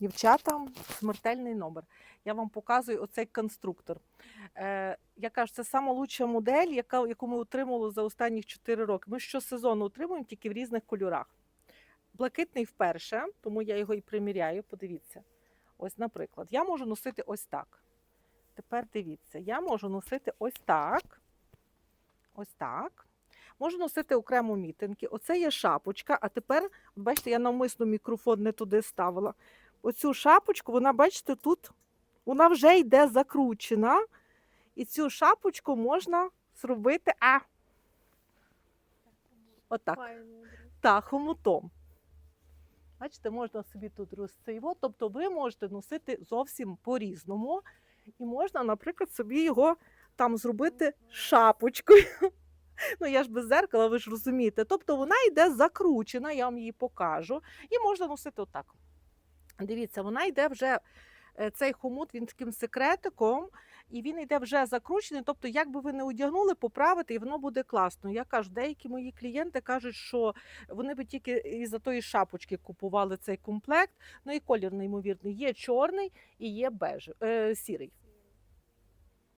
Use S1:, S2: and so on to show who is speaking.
S1: Дівчата, смертельний номер. Я вам показую оцей конструктор. Е, я кажу, це найкраща модель, яка, яку ми отримали за останні 4 роки. Ми щосезону отримуємо тільки в різних кольорах. Блакитний вперше, тому я його і приміряю. Подивіться. Ось, наприклад, я можу носити ось так. Тепер дивіться, я можу носити ось так. Ось так. Можу носити окремо мітинки. Оце є шапочка. А тепер, бачите, я навмисно мікрофон не туди ставила. Оцю шапочку, вона, бачите, тут вона вже йде закручена. І цю шапочку можна зробити а, отак. Та, хомутом. Бачите, можна собі тут розцейво. Тобто ви можете носити зовсім по-різному. І можна, наприклад, собі його там зробити шапочкою. Ну, я ж без зеркала, ви ж розумієте. Тобто вона йде закручена, я вам її покажу. І можна носити отак. Дивіться, вона йде вже. е, Цей хомут він таким секретиком, і він йде вже закручений. Тобто, як би ви не одягнули, поправити, і воно буде класно. Я кажу, деякі мої клієнти кажуть, що вони би тільки із-за тої шапочки купували цей комплект. Ну і колір неймовірний. Є чорний і є беж, е, сірий.